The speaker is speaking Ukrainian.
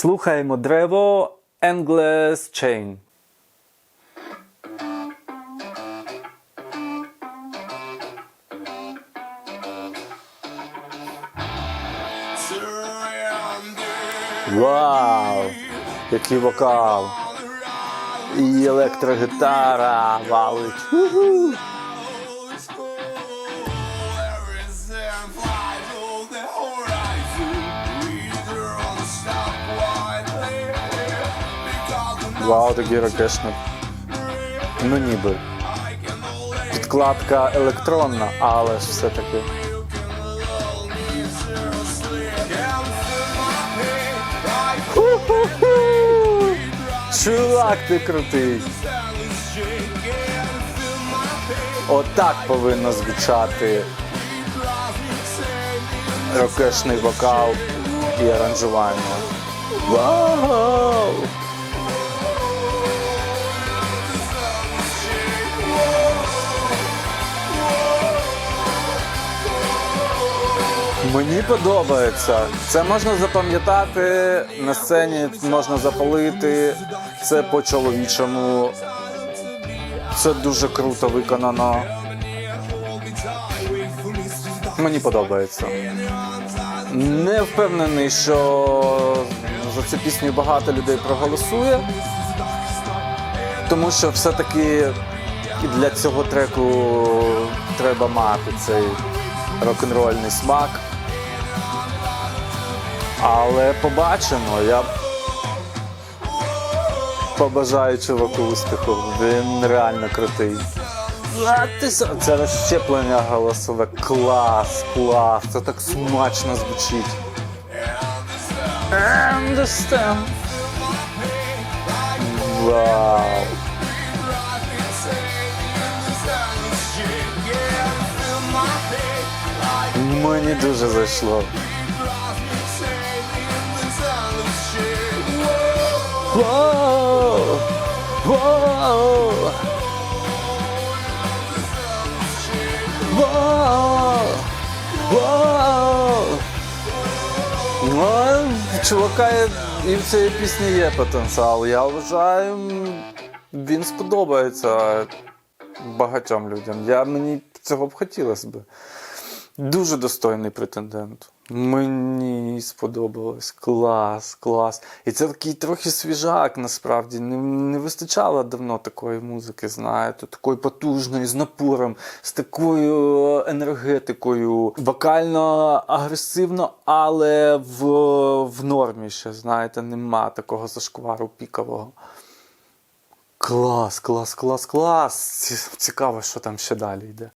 Слухаємо древо Endless Chain. Вау! Який вокал! І електрогітара валить. Уху! Вау, такий ракешник. Ну ніби. Підкладка електронна, але ж все-таки. Чувак, ти крутий. Отак повинно звучати рокешний вокал і аранжування. Вау! Мені подобається. Це можна запам'ятати на сцені, можна запалити. Це по-чоловічому. Це дуже круто виконано. Мені подобається. Не впевнений, що за цю пісню багато людей проголосує, тому що все-таки для цього треку треба мати цей рок-н-рольний смак. Але побачимо. Я побажаю чуваку успіху. Він реально крутий. Це розщеплення голосове. Клас, клас. Це так смачно звучить. Understand. Мені дуже зайшло. Ну, чувака і в цієї пісні є потенціал. Я вважаю, він сподобається багатьом людям. Я, мені цього б хотілося б. Дуже достойний претендент. Мені сподобалось. Клас, клас. І це такий трохи свіжак, насправді. Не, не вистачало давно такої музики, знаєте, такої потужної, з напором, з такою енергетикою. Вокально агресивно, але в, в нормі ще, знаєте, нема такого зашквару пікового. Клас, клас, клас, клас. Цікаво, що там ще далі йде.